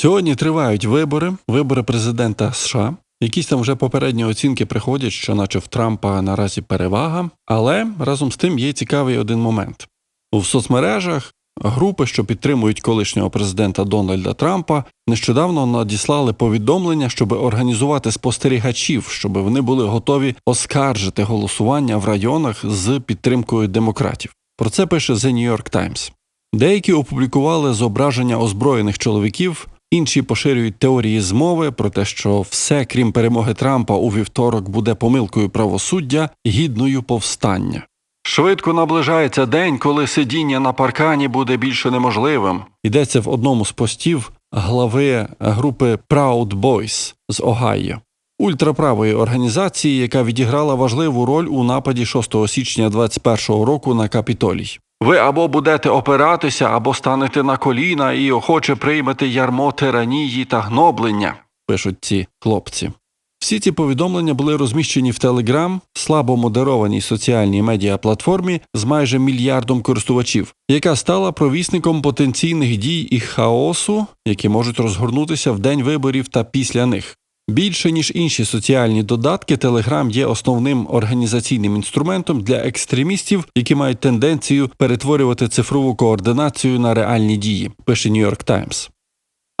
Сьогодні тривають вибори, вибори президента США. Якісь там вже попередні оцінки приходять, що, наче в Трампа наразі перевага, але разом з тим є цікавий один момент. У соцмережах групи, що підтримують колишнього президента Дональда Трампа, нещодавно надіслали повідомлення, щоб організувати спостерігачів, щоб вони були готові оскаржити голосування в районах з підтримкою демократів. Про це пише The New York Times. Деякі опублікували зображення озброєних чоловіків, інші поширюють теорії змови про те, що все, крім перемоги Трампа у вівторок, буде помилкою правосуддя, гідною повстання. Швидко наближається день, коли сидіння на паркані буде більше неможливим. Йдеться в одному з постів глави групи Proud Boys з Огайо, ультраправої організації, яка відіграла важливу роль у нападі 6 січня 2021 року на Капітолій. Ви або будете опиратися, або станете на коліна і охоче приймете ярмо тиранії та гноблення, пишуть ці хлопці. Всі ці повідомлення були розміщені в Telegram, слабо модерованій соціальній медіаплатформі з майже мільярдом користувачів, яка стала провісником потенційних дій і хаосу, які можуть розгорнутися в день виборів та після них. Більше ніж інші соціальні додатки, Телеграм є основним організаційним інструментом для екстремістів, які мають тенденцію перетворювати цифрову координацію на реальні дії, пише Нью-Йорк Times.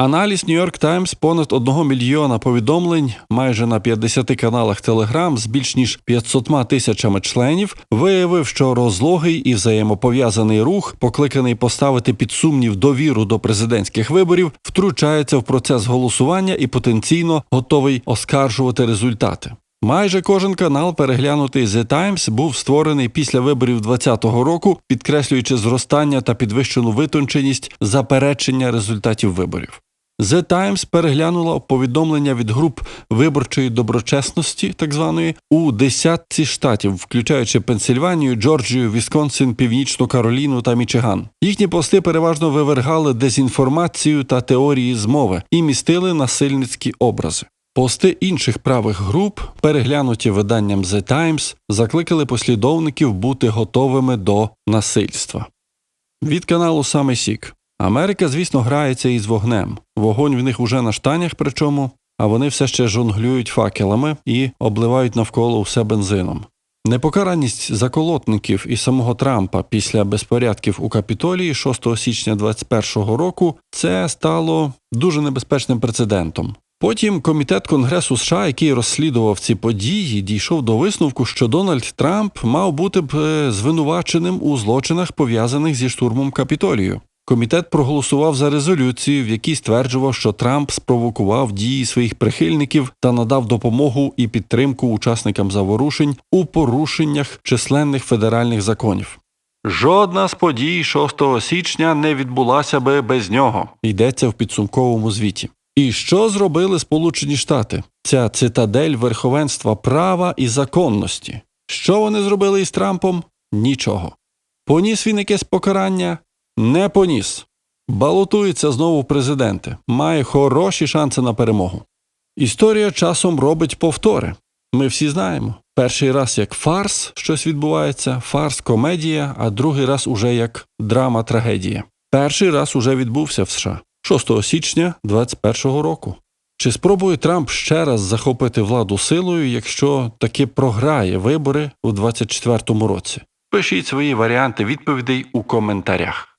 Аналіз York Times понад 1 мільйона повідомлень майже на 50 каналах Telegram з більш ніж 500 тисячами членів виявив, що розлогий і взаємопов'язаний рух, покликаний поставити під сумнів довіру до президентських виборів, втручається в процес голосування і потенційно готовий оскаржувати результати. Майже кожен канал, переглянутий The Times, був створений після виборів 2020 року, підкреслюючи зростання та підвищену витонченість заперечення результатів виборів. The Times переглянула повідомлення від груп виборчої доброчесності, так званої, у десятці штатів, включаючи Пенсильванію, Джорджію, Вісконсин, Північну Кароліну та Мічиган. Їхні пости переважно вивергали дезінформацію та теорії змови і містили насильницькі образи. Пости інших правих груп, переглянуті виданням The Times, закликали послідовників бути готовими до насильства. Від каналу Саме Сік. Америка, звісно, грається із вогнем. Вогонь в них уже на штанях, причому, а вони все ще жонглюють факелами і обливають навколо все бензином. Непокараність заколотників і самого Трампа після безпорядків у Капітолії 6 січня 2021 року це стало дуже небезпечним прецедентом. Потім комітет Конгресу США, який розслідував ці події, дійшов до висновку, що Дональд Трамп мав бути б е, звинуваченим у злочинах, пов'язаних зі штурмом Капітолію. Комітет проголосував за резолюцію, в якій стверджував, що Трамп спровокував дії своїх прихильників та надав допомогу і підтримку учасникам заворушень у порушеннях численних федеральних законів. Жодна з подій 6 січня не відбулася би без нього, йдеться в підсумковому звіті. І що зробили Сполучені Штати? Ця цитадель верховенства права і законності. Що вони зробили із Трампом? Нічого. Поніс він якесь покарання? Не поніс. Балотується знову в президенти, має хороші шанси на перемогу. Історія часом робить повтори. Ми всі знаємо. Перший раз як фарс щось відбувається, фарс комедія, а другий раз уже як драма трагедія. Перший раз уже відбувся в США 6 січня 2021 року. Чи спробує Трамп ще раз захопити владу силою, якщо таки програє вибори у 2024 році? Пишіть свої варіанти відповідей у коментарях.